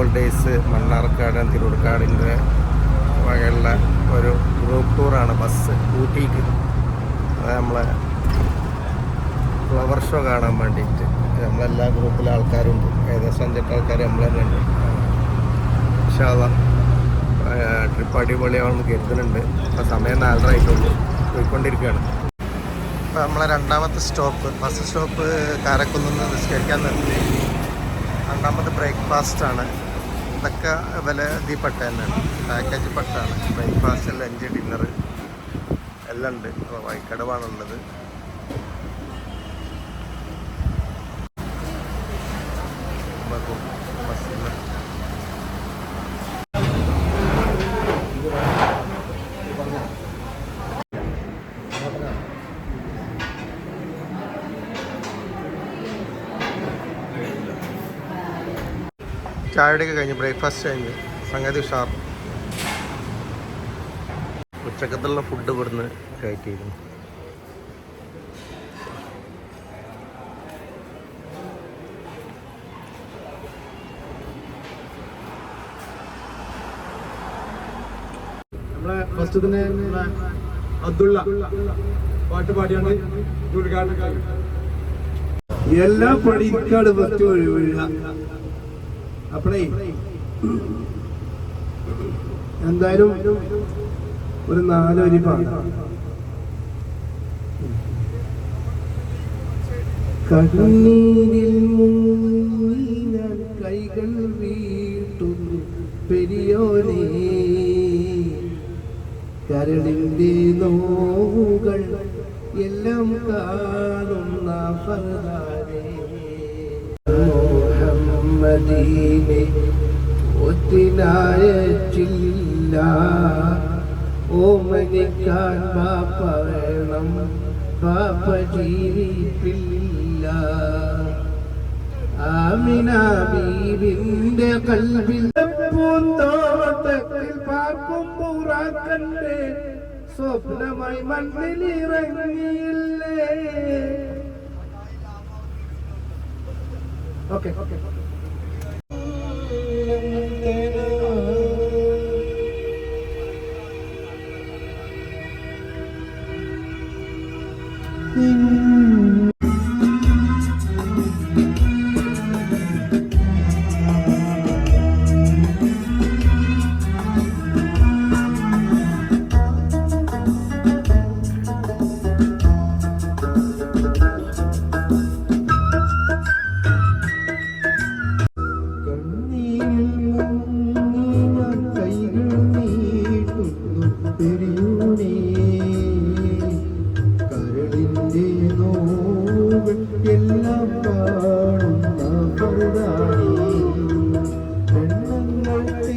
Holders Mannarkkad തിരൂർക്കാടിന്റെ വകയുള്ള ഒരു group ടൂറാണ് bus ഊട്ടിക്ക്. അത് നമ്മളെ ഫ്ലവർ ഷോ കാണാൻ വേണ്ടിയിട്ട്. നമ്മളെല്ലാ ഗ്രൂപ്പിലെ ആൾക്കാരും ഉണ്ട് ഏകദേശം അഞ്ചെട്ട് ആൾക്കാർ നമ്മളെ ഉണ്ട് ഇൻഷാല്ല ട്രിപ്പ് അടിപൊളിയാണെന്ന് കരുതുന്നുണ്ട്. അപ്പോൾ സമയം നാലര ആയിട്ടുള്ളൂ. പോയിക്കൊണ്ടിരിക്കുകയാണ് ഇപ്പോൾ നമ്മളെ രണ്ടാമത്തെ സ്റ്റോപ്പ് ബസ് സ്റ്റോപ്പ് കാരക്കുന്ന് നിസ്കരിക്കാൻ നിർത്തി. രണ്ടാമത്തെ ബ്രേക്ക്ഫാസ്റ്റ് ആണ് വില വില ഇതിൽപ്പെട്ട തന്നെയാണ് പാക്കേജ് പട്ടാണ്. ബ്രേക്ക്ഫാസ്റ്റ് ലഞ്ച് ഡിന്നർ എല്ലാം ഉണ്ട്. അപ്പോൾ വൈക്കടവാണുള്ളത്. ചായയുടെയൊക്കെ കഴിഞ്ഞ് ബ്രേക്ക്ഫാസ്റ്റ് കഴിഞ്ഞ് സംഗതി ഉഷാർ ഉച്ചക്കത്തുള്ള ഫുഡ് ഇവിടുന്ന് കഴിക്കിയിരുന്നു നമ്മളെ ഫസ്റ്റ് തന്നെ നമ്മളെ അബ്ദുള്ള പാട്ട് പാടിയാണ് ഉദ്ഘാടനം കഴിഞ്ഞു. എല്ലാ പണിക്കാട് ഫസ്റ്റ് ഒഴിവില്ല. അപ്പഴേ എന്തായാലും ഒരു നാലൊരു കണ്ണീരിൽ കൈകൾ വീട്ടുന്നു പെരിയോനെ കരളിന്റെ നോവുകൾ എല്ലാം കാണുന്ന ഫർദാനേ മുഹമ്മദീനെ ഒത്തിനായച്ചില്ല ഓമനിക്കാൻ പാപ്പ വേണം പാപ്പ ജീവിപ്പില്ല ആമിന ബീവിന്റെ കൽവിൽ പൂന്തോട്ടത്തിൽ പാർക്കും പൂറാക്കന്റെ സ്വപ്നമായി മണ്ണിലിറങ്ങിയില്ലേ. ഓക്കെ കണ്ണീരിൽ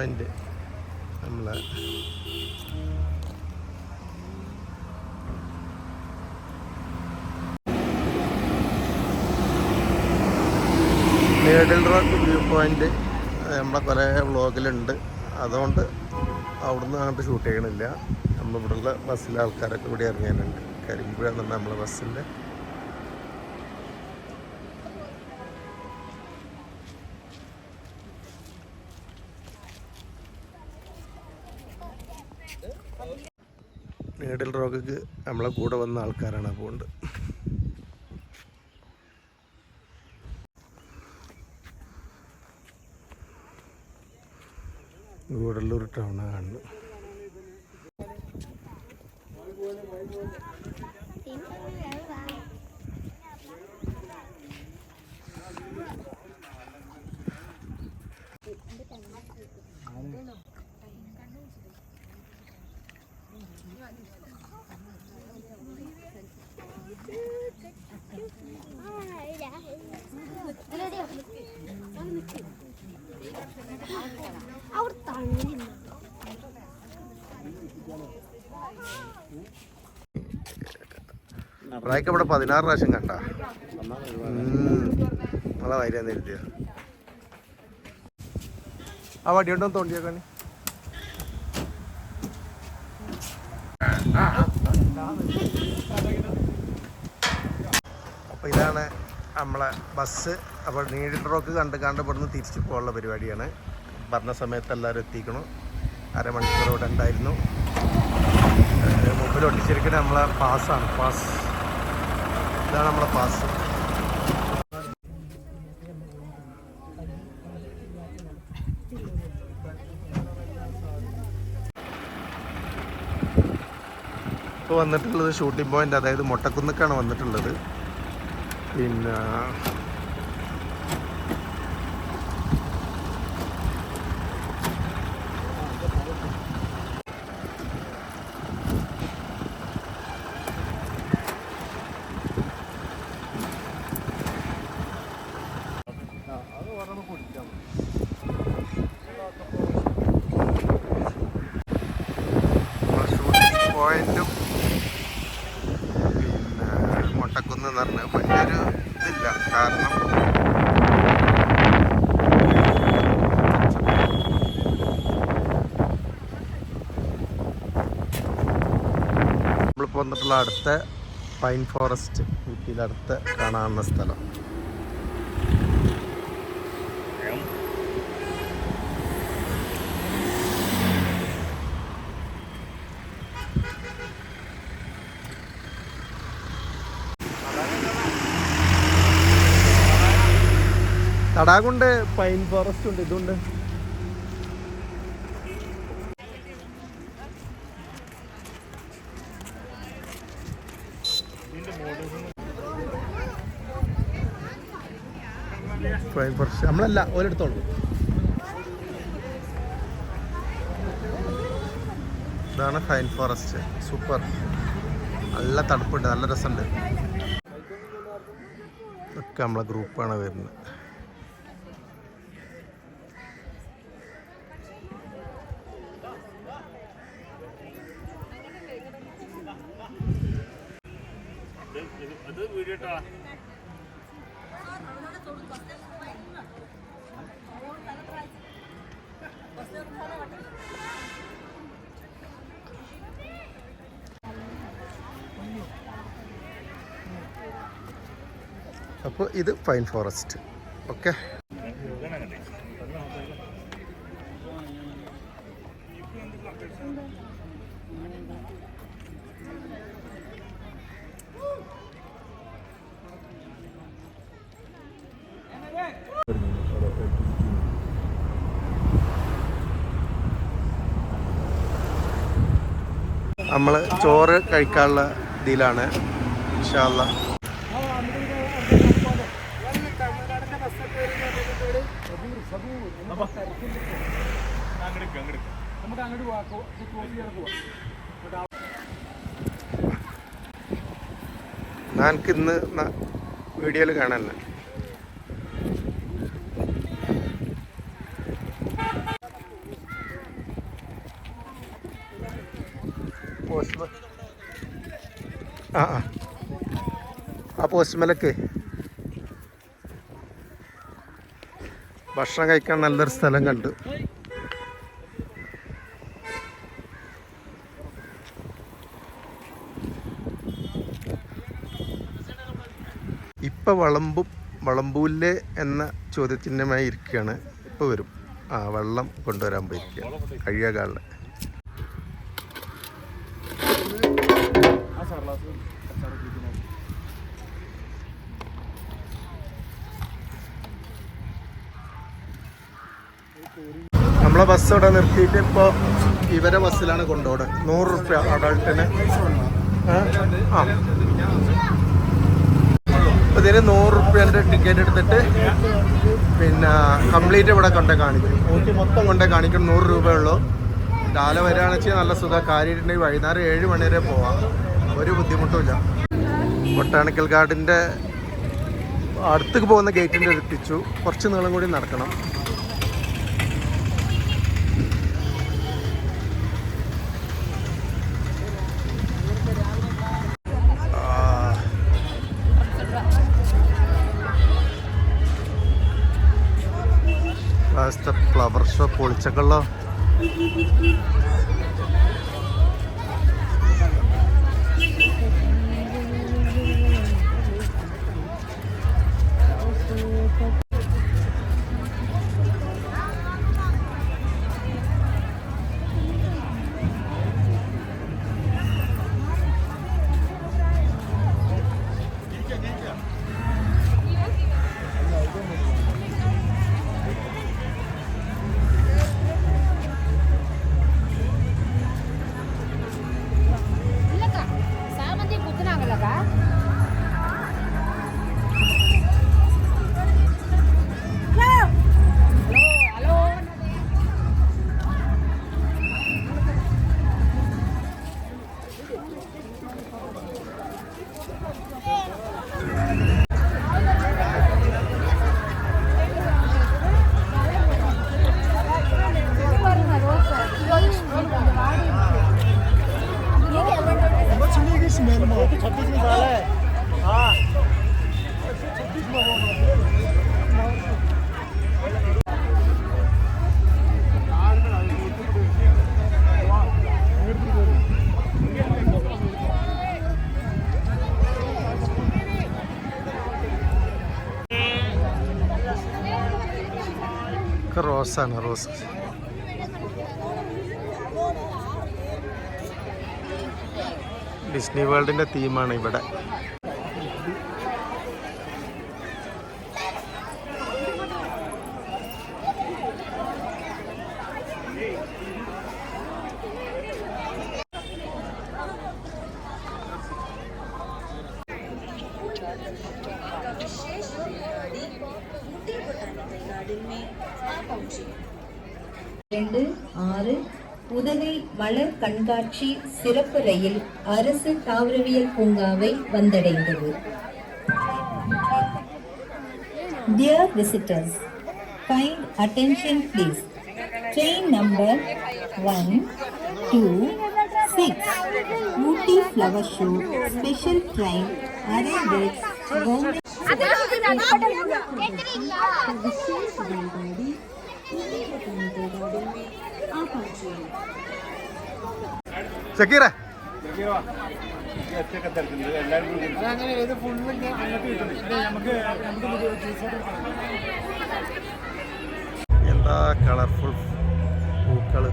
പോയിന്റ്. നമ്മളെ മേഡിൽ റോക്ക് വ്യൂ പോയിന്റ് നമ്മളെ കുറേ വ്ളോഗിലുണ്ട്. അതുകൊണ്ട് അവിടുന്ന് അങ്ങോട്ട് ഷൂട്ട് ചെയ്യണില്ല. നമ്മളിവിടെയുള്ള ബസ്സിലെ ആൾക്കാരൊക്കെ ഇവിടെ ഇറങ്ങാനുണ്ട്. കരിമ്പുഴ എന്നാണ് നമ്മളെ ബസ്സിന്റെ നീഡിൽ റോക്കക്ക് നമ്മളെ കൂടെ വന്ന ആൾക്കാരാണ് അതുകൊണ്ട് ഗൂഡല്ലൂർ ടൗണാണ് കാണുന്നത് പ്രായക്ക് ഇവിടെ പതിനാറ് പ്രാവശ്യം കണ്ട. നമ്മളെ വൈരാന്ന് എഴുതിയ. ആ വടി ഉണ്ടോ തോണ്ടിയേക്കാണി അപ്പോൾ ഇതാണ് നമ്മളെ ബസ്. അപ്പോൾ നീഡിൽ റോക്ക് കണ്ട് കണ്ട് ഇവിടുന്ന് തിരിച്ചു പോകാനുള്ള പരിപാടിയാണ്. പറഞ്ഞ സമയത്ത് എല്ലാവരും എത്തിക്കണം. അരമണിക്കൂർ ഇവിടെ ഉണ്ടായിരുന്നു. മുമ്പിൽ ഒട്ടിച്ചിരിക്കുന്ന നമ്മളെ പാസ്സാണ് പാസ്. ഇതാണ് നമ്മുടെ പാസ് ഇപ്പോൾ വന്നിട്ടുള്ളത് ഷൂട്ടിംഗ് പോയിന്റ് അതായത് മൊട്ടക്കുന്നക്കാണ് വന്നിട്ടുള്ളത്. പിന്നെ ഷൂട്ടിംഗ് പോയിന്റും പിന്നെ മൊട്ടക്കുന്ന് എന്ന് പറഞ്ഞ വലിയൊരു ഇതില്ല കാരണം നമ്മളിപ്പോൾ വന്നിട്ടുള്ള അടുത്ത പൈൻ ഫോറസ്റ്റ് ഊട്ടിയിലെ അടുത്ത് കാണാവുന്ന സ്ഥലം. തടാകുണ്ട് പൈൻ ഫോറസ്റ്റ് ഉണ്ട് ഇതുണ്ട്. നമ്മളല്ല ഓരെടുത്തോളൂ ഇതാണ് ഫൈൻ ഫോറസ്റ്റ് സൂപ്പർ നല്ല തണുപ്പുണ്ട് നല്ല രസമുണ്ട്. ഒക്കെ നമ്മളെ ഗ്രൂപ്പാണ് വരുന്നത്. അപ്പോൾ ഇത് പൈൻ ഫോറസ്റ്റ്. ഓക്കെ. നമ്മൾ ചോറ് കഴിക്കാനുള്ള ഇതിലാണ്. ഇൻഷാല്ല ഞാനക്ക് ഇന്ന് വീഡിയോയിൽ കാണാനല്ല. ആ ആ. ആ പോസ്റ്റ്മലൊക്കെ ഭക്ഷണം കഴിക്കാൻ നല്ലൊരു സ്ഥലം കണ്ടു. ഇപ്പം വളമ്പും വളമ്പൂല്ലേ എന്ന ചോദ്യചിഹ്നമായി ഇരിക്കുകയാണ്. ഇപ്പോൾ വരും. ആ വെള്ളം കൊണ്ടുവരാൻ പോയിരിക്കുക കഴിയാകാളിൽ നമ്മളെ ബസ് ഇവിടെ നിർത്തിയിട്ട് ഇപ്പോൾ ഇവരെ ബസ്സിലാണ് കൊണ്ടുപോകുന്നത് നൂറ് റുപ്യ അഡൾട്ടിന് ആ. ഇതിന് നൂറ് റുപ്യന്റെ ടിക്കറ്റ് എടുത്തിട്ട് പിന്നെ കംപ്ലീറ്റ് ഇവിടെ കൊണ്ടേ കാണിക്കും. ഊട്ടി മൊത്തം കൊണ്ടേ കാണിക്കും നൂറ് രൂപയുള്ളൂ. രാവിലെ വരികയാണെന്ന് നല്ല സുഖം. കാര്യമായിട്ടുണ്ടെങ്കിൽ വൈകുന്നേരം ഏഴ് മണി വരെ പോവാം. ഒരു ബുദ്ധിമുട്ടുമില്ല ബൊട്ടാണിക്കൽ ഗാർഡന്റെ അടുത്തേക്ക് പോകുന്ന ഗേറ്റിന്റെ എത്തിച്ചു. കുറച്ച് നീളം കൂടി നടക്കണം. ലാസ്റ്റ് ഫ്ലവർ ഷോ പൊളിച്ചക്കള്ളോ റോസാണ് റോസ്. ഡിസ്നി വേൾഡിന്റെ തീമാണ് ഇവിടെ. இரண்டு ஆறு. உதகை மலர் கண்காட்சி சிறப்பு ரயில் அரசு தாவரவியல் பூங்காவை வந்தடைந்தது. Dear visitors kind attention please train number one two six Ooty flower show special train அரேபிக்ஸ் government Shakira എന്താ കളർഫുൾ പൂക്കൾ?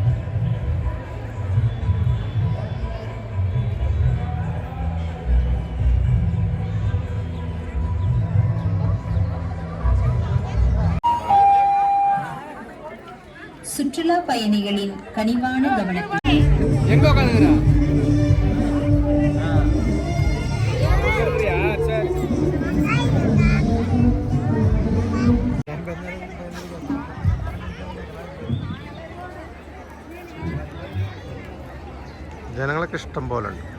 சுற்றுலா பயணிகளின் கனிவான கவனத்தில் ജനങ്ങളൊക്കെ ഇഷ്ടം പോലെ ഉണ്ട്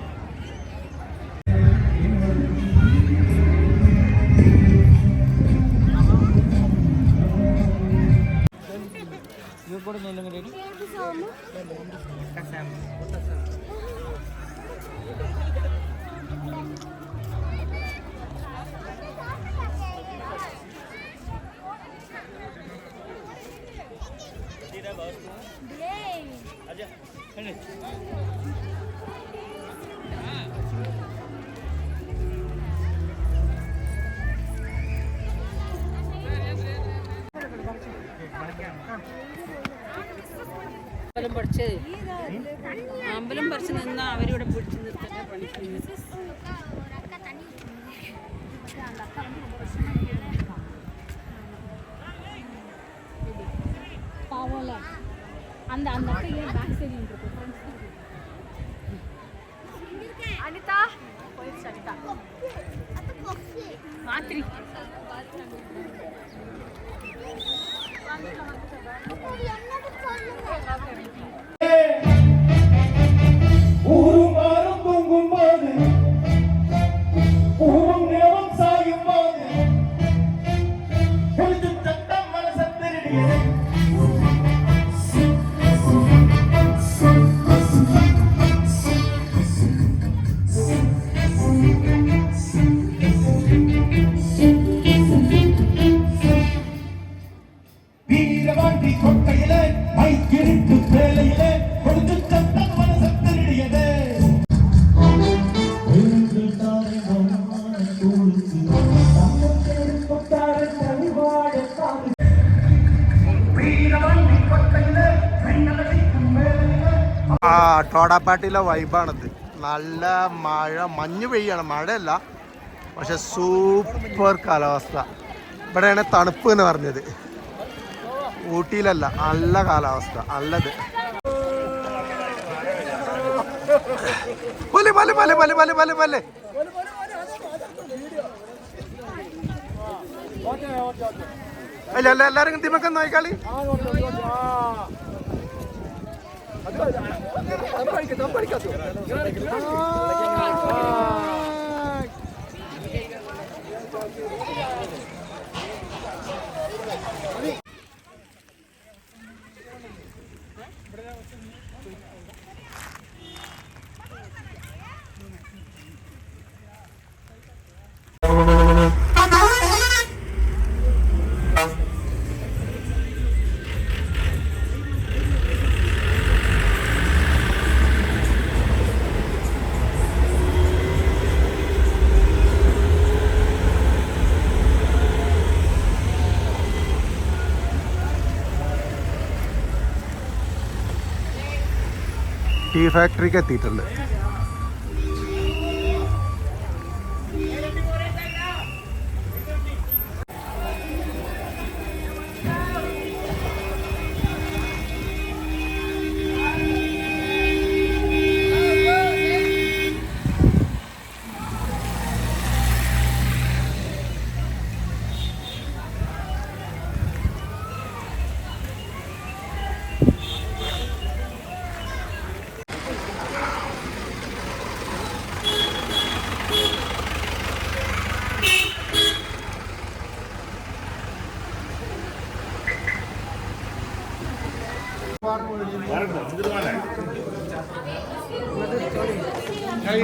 അമ്പലം அந்த அந்த அக்கா ஏன் பேக் சைடு இருக்கு அனிதா போயிடுச்சு அனிதா மாத்திரி Hey! ടോടാപ്പാട്ടിയിലെ വൈബാണിത്. നല്ല മഴ മഞ്ഞ് പെയ്യാണ്. മഴയല്ല പക്ഷെ സൂപ്പർ കാലാവസ്ഥ. ഇവിടെയാണ് തണുപ്പ് എന്ന് പറഞ്ഞത്. ഊട്ടിയിലല്ല നല്ല കാലാവസ്ഥ നല്ലത്. പോലെ പോലെ പോലെ പോലെ പോലെ പോലെ പോലെ അല്ല അല്ല എല്ലാരും തിമക്കം നോക്കിക്കളി ടീ ഫാക്ടറിക്ക് എത്തിയിട്ടുണ്ട്.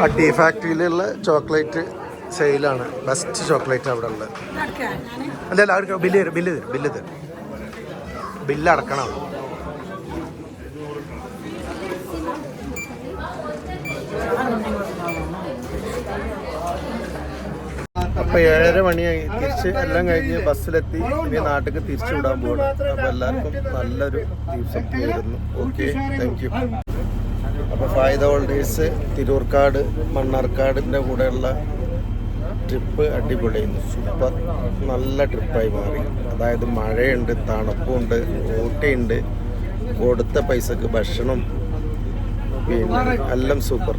ആ ടീ ഫാക്ടറിയിലുള്ള ചോക്ലേറ്റ് സെയിലാണ്. ബെസ്റ്റ് ചോക്ലേറ്റ് അവിടെ ഉള്ളത്. അല്ല അല്ല അവർക്ക് ബില്ല് തരും ബില്ല് തരും ബില്ല് തരും. ബില്ല് അടക്കണം. അപ്പൊ ഏഴര മണിയായി. തിരിച്ച് എല്ലാം കഴിഞ്ഞ് ബസ്സിലെത്തി. ഇനി നാട്ടിലേക്ക് തിരിച്ചു വിടാൻ പോകണം അപ്പൊ എല്ലാവർക്കും നല്ലൊരു ദിവസം നേരുന്നു ഓക്കെ താങ്ക് യു അപ്പോൾ ഫായ്ദ ഹോൾഡേഴ്സ് തിരൂർക്കാട് മണ്ണാർക്കാടിന്റെ കൂടെയുള്ള ട്രിപ്പ് അടിപൊളിയായിരുന്നു. സൂപ്പർ. നല്ല ട്രിപ്പായി മാറി. അതായത് മഴയുണ്ട് തണുപ്പുണ്ട് ഊട്ടിയുണ്ട് കൊടുത്ത പൈസക്ക് ഭക്ഷണം പിന്നെ എല്ലാം സൂപ്പർ.